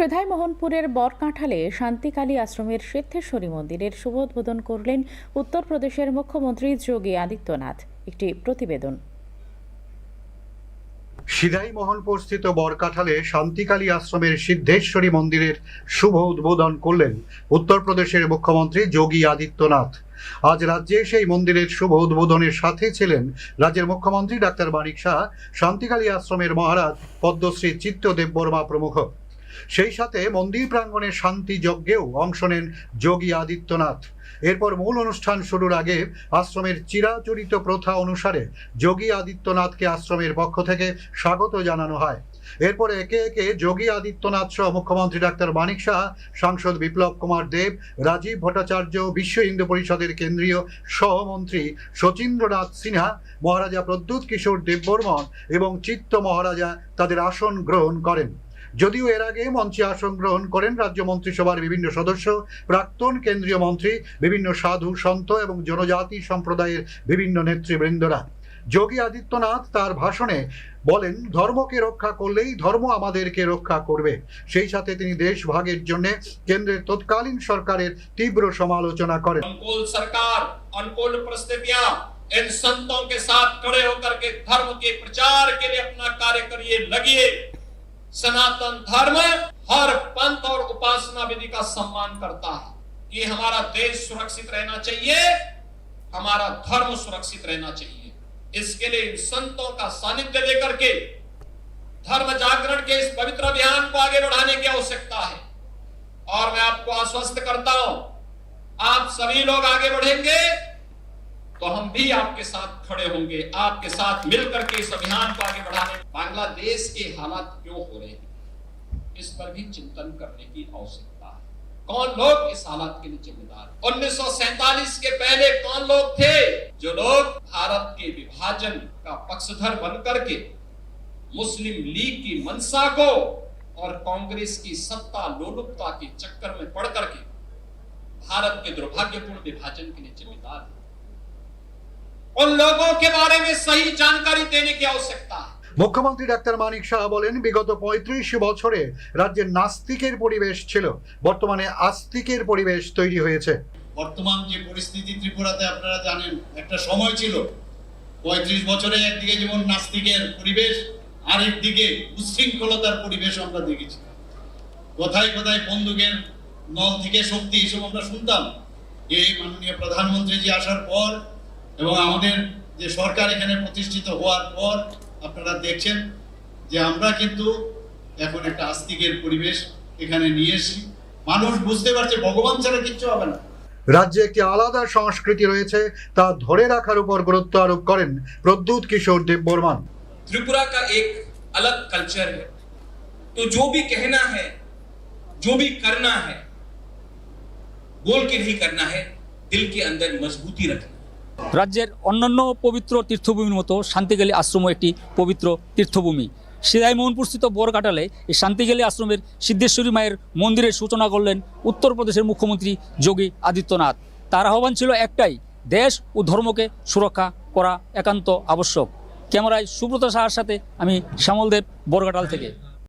সেধাই মোহনপুরের বরকাঁঠালে শান্তিকালী আশ্রমের সিদ্ধেশ্বরী মন্দিরের শুভ উদ্বোধন করলেন উত্তরপ্রদেশের মুখ্যমন্ত্রী যোগী আদিত্যনাথ। একটি প্রতিবেদন। সিধাই মোহনপুর স্থিত বরকাঠালে শান্তিকালী আশ্রমের সিদ্ধেশ্বরী মন্দিরের শুভ উদ্বোধন করলেন উত্তরপ্রদেশের মুখ্যমন্ত্রী যোগী আদিত্যনাথ। আজ রাজ্যে সেই মন্দিরের শুভ উদ্বোধনের সাথে ছিলেন রাজ্যের মুখ্যমন্ত্রী ডাক্তার মানিক শাহ, শান্তিকালী আশ্রমের মহারাজ পদ্মশ্রী চিত্ত দেববর্মা প্রমুখ। সেই সাথে মন্দির প্রাঙ্গণে শান্তি যজ্ঞেও অংশ নেন যোগী আদিত্যনাথ। এরপর মূল অনুষ্ঠান শুরুর আগে আশ্রমের চিরাচরিত প্রথা অনুসারে যোগী আদিত্যনাথকে আশ্রমের পক্ষ থেকে স্বাগত জানানো হয়। এরপরে একে একে যোগী আদিত্যনাথ সহ মুখ্যমন্ত্রী ডাক্তার মানিক শাহ সাংসদ বিপ্লব কুমার দেব, রাজীব ভট্টাচার্য, বিশ্ব হিন্দু পরিষদের কেন্দ্রীয় সহমন্ত্রী শচীন্দ্রনাথ সিনহা, মহারাজা প্রদ্যুৎ কিশোর দেববর্মন এবং চিত্ত মহারাজা তাদের আসন গ্রহণ করেন। যদিও এর আগে মঞ্চে আসন গ্রহণ করেন রাজ্য মন্ত্রিসভার বিভিন্ন সদস্য প্রাক্তন কেন্দ্রীয় মন্ত্রী বিভিন্ন সাধু সন্ত এবং জনজাতি সম্প্রদায়ের বিভিন্ন নেতৃবৃন্দরা যোগী আদিত্যনাথ তার ভাষণে বলেন ধর্মকে রক্ষা করলেই ধর্ম আমাদেরকে রক্ষা করবে সেই সাথে তিনি দেশ ভাগের জন্য কেন্দ্রের তৎকালীন সরকারের তীব্র সমালোচনা করেন अनुकूल सरकार अनुकूल परिस्थितियां इन संतों के साथ खड़े होकर के धर्म के प्रचार के लिए अपना कार्य करिए लगिए सनातन धर्म हर पंथ और उपासना विधि का सम्मान करता है। कि हमारा देश सुरक्षित रहना चाहिए, हमारा धर्म सुरक्षित रहना चाहिए। इसके लिए इन संतों का सानिध्य लेकर के धर्म जागरण के इस पवित्र अभियान को आगे बढ़ाने की आवश्यकता है। और मैं आपको आश्वस्त करता हूँ, आप सभी लोग आगे बढ़ेंगे। तो हम भी आपके साथ खड़े होंगे, आपके साथ मिलकर के इस अभियान को आगे बढ़ाने। बांग्लादेश के हालात क्यों हो रहे हैं? इस पर भी चिंतन करने की आवश्यकता है। कौन लोग इस हालात के लिए जिम्मेदार उन्नीस के पहले कौन लोग थे? जो लोग भारत के विभाजन का पक्षधर बनकर के मुस्लिम लीग की मनसा को और कांग्रेस की सत्ता लोलुपता के चक्कर में पड़ करके भारत के दुर्भाग्यपूर्ण विभाजन के लिए जिम्मेदार है। उन लोगों के बारे में सही जानकारी देने की आवश्यकता है মুখ্যমন্ত্রী ডাক্তার মানিক শাহ বলেন বিগত পঁয়ত্রিশ বছরে রাজ্যে নাস্তিকের পরিবেশ ছিল বর্তমানে আস্তিকের পরিবেশ তৈরি হয়েছে বর্তমান যে পরিস্থিতি ত্রিপুরাতে আপনারা জানেন একটা সময় ছিল পঁয়ত্রিশ বছরে একদিকে যেমন নাস্তিকের পরিবেশ আরেক দিকে উচ্ছৃঙ্খলতার পরিবেশ আমরা দেখেছি কোথায় কোথায় বন্দুকের নল থেকে শক্তি এসব আমরা শুনতাম এই মাননীয় প্রধানমন্ত্রী যে আসার পর এবং আমাদের যে সরকার এখানে প্রতিষ্ঠিত হওয়ার পর আপনারা দেখছেন যে আমরা কিন্তু এখন একটা আস্তিকের পরিবেশ এখানে নিয়ে এসেছি মানুষ বুঝতে পারছে ভগবান ছাড়া কিচ্ছু হবে না রাজ্যে একটি আলাদা সংস্কৃতি রয়েছে তা ধরে রাখার উপর গুরুত্ব আরোপ করেন প্রদ্যুৎ কিশোর দেববর্মান त्रिपुरा का एक अलग कल्चर है तो जो भी कहना है जो भी करना है बोल के नहीं करना है दिल के अंदर मजबूती रखना রাজ্যের অন্যান্য পবিত্র তীর্থভূমির মতো শান্তিকালী আশ্রম একটি পবিত্র তীর্থভূমি। সিদাই মোহনপুরস্থিত বরকাটালে এই শান্তিকালী আশ্রমের সিদ্ধেশ্বরী মায়ের মন্দিরের সূচনা করলেন উত্তরপ্রদেশের মুখ্যমন্ত্রী যোগী আদিত্যনাথ। তার আহ্বান ছিল একটাই, দেশ ও ধর্মকে সুরক্ষা করা একান্ত আবশ্যক। ক্যামেরায় সুব্রত সাহার সাথে আমি শ্যামল দেব বরকাটাল থেকে।